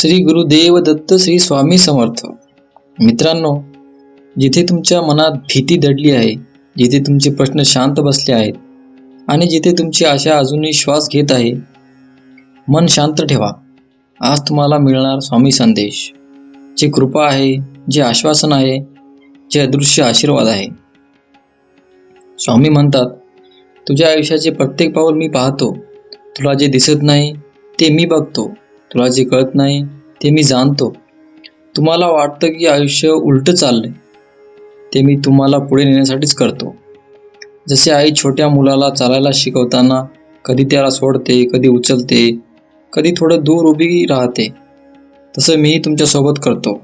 श्री गुरुदेव दत्त श्री स्वामी समर्थ. मित्रांनो जिथे तुमच्या मनात भीती दडली आहे जिथे तुमचे प्रश्न शांत बसले आहेत आणि जिथे तुमची आशा अजूनही श्वास घेत आहे मन शांत ठेवा. आज तुम्हाला मिळणार स्वामी संदेश. जे कृपा आहे जे आश्वासन आहे जे अदृश्य आशीर्वाद आहे. स्वामी म्हणतात तुझ्या आयुष्याचे प्रत्येक पाऊल मी पाहतो. तुला जे दिसत नाही ते मी बघतो. तुला जे कळत नाही ते मी जाणतो. तुम्हाला वाटतं की आयुष्य उलटं चाललंय. ते मी तुम्हाला पुढे नेण्यासाठीच करतो. जसे आई छोट्या मुलाला चालायला शिकवताना कधी त्याला सोडते कधी उचलते कधी थोडं दूर उभी राहते तसं मीही तुमच्यासोबत करतो.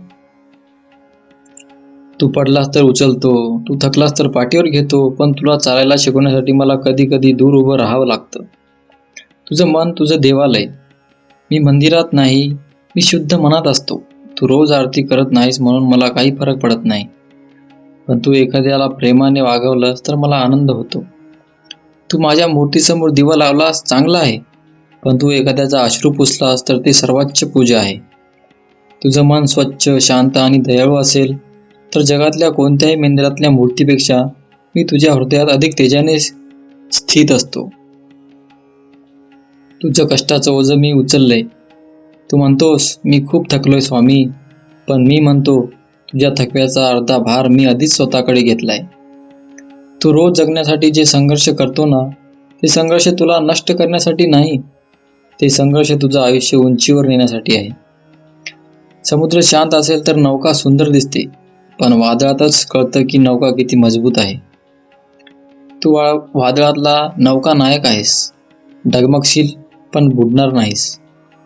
तू पडलास तर उचलतो तू थकलास तर पाठीवर घेतो पण तुला चालायला शिकवण्यासाठी मला कधी कधी दूर उभं राहावं लागतं. तुझं मन तुझं देवालय. मी मंदिरात नाही मी शुद्ध मनात असतो. तू रोज आरती करत नाहीस म्हणून मला काही फरक पडत नाही. पण तू एखाद्याला प्रेमाने वागवलंस तर मला आनंद होतो. तू माझ्या मूर्तीसमोर दिवा लावलास चांगला आहे. पण तू एखाद्याचा अश्रू पुसलास तर ते सर्वोच्च पूजा आहे. तुझं मन स्वच्छ शांत आणि दयाळू असेल तर जगातल्या कोणत्याही मंदिरातल्या मूर्तीपेक्षा मी तुझ्या हृदयात अधिक तेजाने स्थित असतो. तुझं कष्टाचं ओझं मी उचललंय. तू म्हणतोस मी खूप थकलोय स्वामी. पण मी म्हणतो तुझ्या थकव्याचा अर्धा भार मी आधीच स्वतःकडे घेतलाय. तू रोज जगण्यासाठी जे संघर्ष करतो ना ते संघर्ष तुला नष्ट करण्यासाठी नाही ते संघर्ष तुझं आयुष्य उंचीवर नेण्यासाठी आहे. समुद्र शांत असेल तर नौका सुंदर दिसते पण वादळातच कळतं की नौका किती मजबूत आहे. तू वादळातला नौका नायक आहेस. डगमगशील पण बुडणार नाहीस.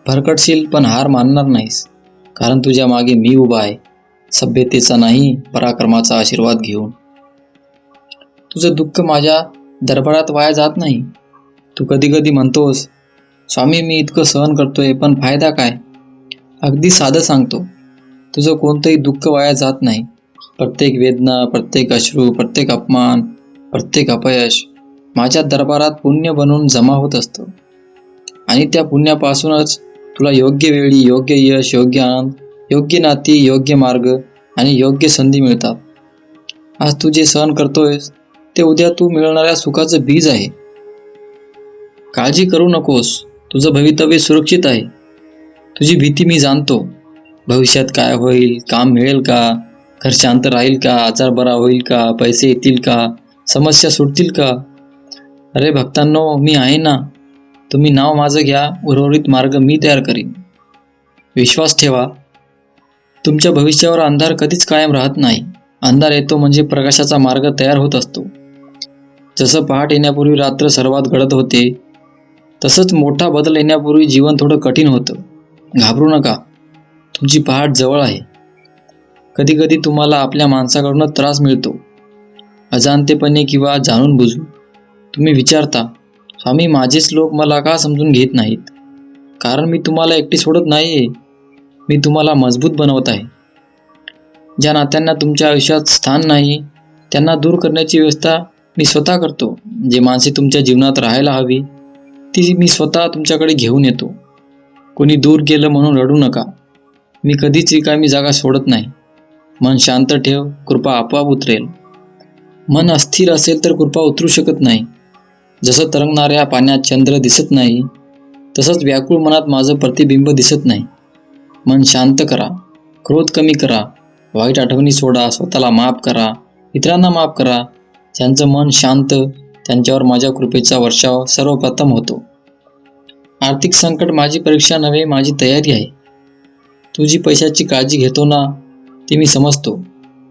भरकटशील पण हार मानणार नाहीस. कारण तुझ्या मागे मी उभा आहे. सभ्यतेचा नाही पराक्रमाचा आशीर्वाद घेऊन. तुझं दुःख माझ्या दरबारात वाया जात नाही. तू कधी कधी म्हणतोस स्वामी मी इतकं सहन करतोय पण फायदा काय? अगदी साधं सांगतो. तुझं कोणतंही दुःख वाया जात नाही. प्रत्येक वेदना प्रत्येक अश्रू प्रत्येक अपमान प्रत्येक अपयश माझ्या दरबारात पुण्य बनून जमा होत असतं. आणि त्या पुण्यापासूनच तुला योग्य वेळी योग्य यश योग्य आनंद योग्य नाती योग्य मार्ग आणि योग्य संधी मिळतात. आज तू जे सहन करतोयस ते उद्या तू मिळणाऱ्या सुखाचं बीज आहे. काळजी करू नकोस. तुझं भवितव्य सुरक्षित आहे. तुझी भीती मी जाणतो. भविष्यात काय होईल? काम मिळेल का? घर शांत राहील का? आजार बरा होईल का? पैसे येतील का? समस्या सुटतील का? अरे भक्तांनो मी आहे ना. तुम्ही नाव माझं घ्या उर्वरित मार्ग मी तयार करीन. विश्वास ठेवा. तुमच्या भविष्यावर अंधार कधीच कायम राहत नाही. अंधार येतो म्हणजे प्रकाशाचा मार्ग तयार होत असतो. जसं पहाट येण्यापूर्वी रात्र सर्वात गडद होते तसंच मोठा बदल येण्यापूर्वी जीवन थोडं कठीण होतं. घाबरू नका. तुमची पहाट जवळ आहे. कधी कधी तुम्हाला आपल्या माणसाकडूनच त्रास मिळतो. अजाणतेपणे किंवा जाणून बुजून तुम्ही विचारता स्वामी माझेच लोक मला का समजून घेत नाहीत? कारण मी तुम्हाला एकटी सोडत नाही आहे मी तुम्हाला मजबूत बनवत आहे. ज्या नात्यांना तुमच्या आयुष्यात स्थान नाही त्यांना दूर करण्याची व्यवस्था मी स्वतः करतो. जे माणसे तुमच्या जीवनात राहायला हवी ती मी स्वतः तुमच्याकडे घेऊन येतो. कोणी दूर गेलं म्हणून रडू नका. मी कधीच रिकामी जागा सोडत नाही. मन शांत ठेव कृपा आपोआप उतरेल. मन अस्थिर असेल तर कृपा उतरू शकत नाही. जसं तरंगणाऱ्या पाण्यात चंद्र दिसत नाही तसंच व्याकुळ मनात माझं प्रतिबिंब दिसत नाही. मन शांत करा क्रोध कमी करा वाईट आठवणी सोडा स्वतःला माफ करा इतरांना माफ करा. ज्यांचं मन शांत त्यांच्यावर माझ्या कृपेचा वर्षाव सर्वप्रथम होतो. आर्थिक संकट माझी परीक्षा नव्हे माझी तयारी आहे. तुझी पैशाची काळजी घेतो ना ती मी समजतो.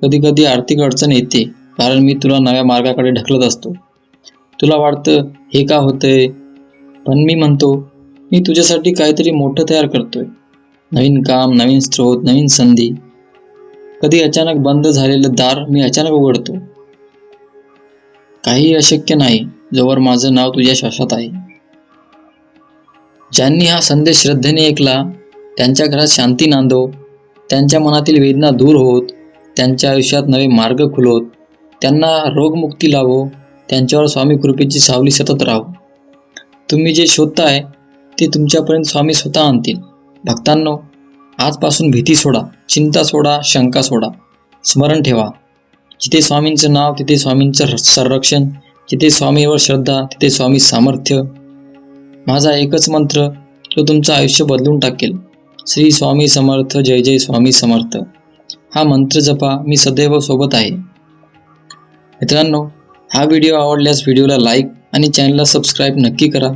कधी कधी आर्थिक अडचण येते कारण मी तुला नव्या मार्गाकडे ढकलत असतो. तुला वाटतं हे का होतंय? पण मी म्हणतो मी तुझ्यासाठी काहीतरी मोठं तयार करतोय. नवीन काम नवीन स्रोत नवीन संधी. कधी अचानक बंद झालेलं दार मी अचानक उघडतो. काही अशक्य नाही जोवर माझं नाव तुझ्या श्वासात आहे. ज्यांनी हा संदेश श्रद्धेने ऐकला त्यांच्या घरात शांती नांदो त्यांच्या मनातील वेदना दूर होत त्यांच्या आयुष्यात नवे मार्ग खुलोत त्यांना रोगमुक्ती लावो त्यांच्यावर स्वामी कृपेची सावली सतत राहो. तुम्ही जे शोधताय ते तुमच्यापर्यंत स्वामी स्वतः आणतील. भक्तांनो आजपासून भीती सोडा चिंता सोडा शंका सोडा. स्मरण ठेवा. जिथे स्वामींचं नाव तिथे स्वामींचं संरक्षण जिथे स्वामीवर श्रद्धा तिथे स्वामी सामर्थ्य. माझा एकच मंत्र तो तुमचं आयुष्य बदलून टाकेल. श्री स्वामी समर्थ जय जय स्वामी समर्थ. हा मंत्र जपा मी सदैव सोबत आहे. मित्रांनो हा व्हिडिओ आवडल्यास व्हिडिओला लाईक आणि चॅनलला सबस्क्राईब नक्की करा.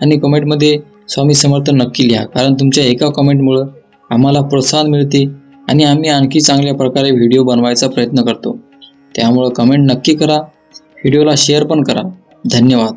आणि कमेंटमध्ये स्वामी समर्थ नक्की लिहा. कारण तुमच्या एका कमेंटमुळं आम्हाला प्रोत्साहन मिळते आणि आम्ही आणखी चांगल्या प्रकारे व्हिडिओ बनवायचा प्रयत्न करतो. त्यामुळं कमेंट नक्की करा. व्हिडिओला शेअर पण करा. धन्यवाद.